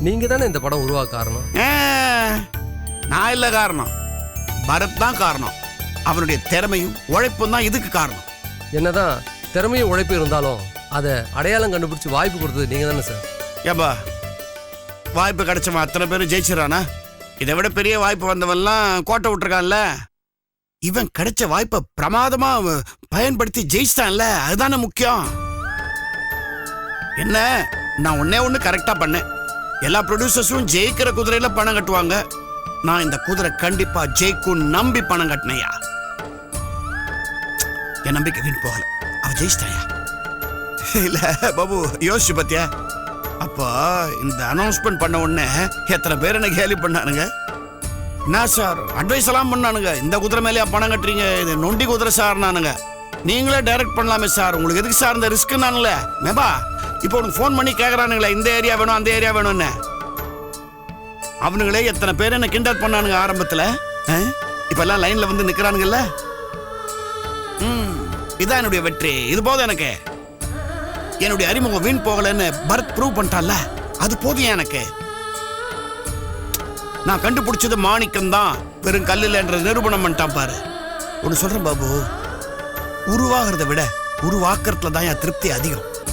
நீங்க தானே இந்த படம் உருவாக்க காரணம்? நான் இல்ல காரணம். பரத் தான் காரணம். அவனுடைய திறமையும் உழைப்பும் தான் இதுக்கு காரணம். என்னதான் திறமையும் உழைப்பு இருந்தாலும் அதை அடையாளம் கண்டுபிடிச்சு வாய்ப்பு கொடுத்தது நீங்க தானே சார்? ஏப்பா வாய்ப்பு கிடைச்சவன் அத்தனை பேரும் ஜெயிச்சிடறானா? இதை விட பெரிய வாய்ப்பு வந்தவன்லாம் கோட்டை விட்டுருக்கான்ல. இவன் கிடைச்ச வாய்ப்பை பிரமாதமா பயன்படுத்தி ஜெயிச்சிட்டான்ல அதுதானே முக்கியம். என்ன நான் ஒன்னே ஒண்ணு கரெக்டா பண்ணேன். எல்லா ப்ரொடியூசர்ஸும் ஜெயிக்கிற குதிரையில பணம் கட்டுவாங்க. நான் இந்த குதிரை கண்டிப்பா ஜெயிக்கும் நம்பி பணம் கட்டினையா? என் நம்பிக்கை வீண் போகல. அவ ஜெயிச்சிட்டாயா? இல்ல பாபு யோசிச்சு பாத்தியா? அப்போ இந்த அனௌன்ஸ்மெண்ட் பண்ண உடனே எத்தனை பேர் என்ன கேலி பண்ணானுங்க? என்ன சார் அட்வைஸ் எல்லாம் பண்ணானுங்க. இந்த குதிரை மேலேயா பணம் கட்டுறீங்க? இது நொண்டி குதிரை சார் நானுங்க நீங்களே டைரக்ட் பண்ணலாமே சார். உங்களுக்கு எதுக்கு சார் இந்த ரிஸ்க் நானுங்களே மேபா. இப்போ உனக்கு ஃபோன் பண்ணி கேட்குறானுங்களே இந்த ஏரியா வேணும் அந்த ஏரியா வேணும்னு. அவனுங்களே எத்தனை பேர் என்ன கிண்டல் பண்ணானுங்க ஆரம்பத்தில்? இப்போ எல்லாம் லைனில் வந்து நிற்கிறானுங்கல்ல ம் இதான் என்னுடைய வெற்றி. இது போதும் எனக்கு. என்னுடைய அறிமுகம் வீண் போகலன்னு பரத் ப்ரூவ் பண்ணிட்டான்ல? அது போதும் எனக்கு. நான் கண்டுபிடிச்சது மாணிக்கம் தான். வெறும் கல்லில் என்ற நிரூபணம் பண்ணிட்டான் பாரு. ஒன்று சொல்கிறேன் பாபு. உருவாகிறத விட உருவாக்குறதுல தான் என் திருப்தி அதிகம்.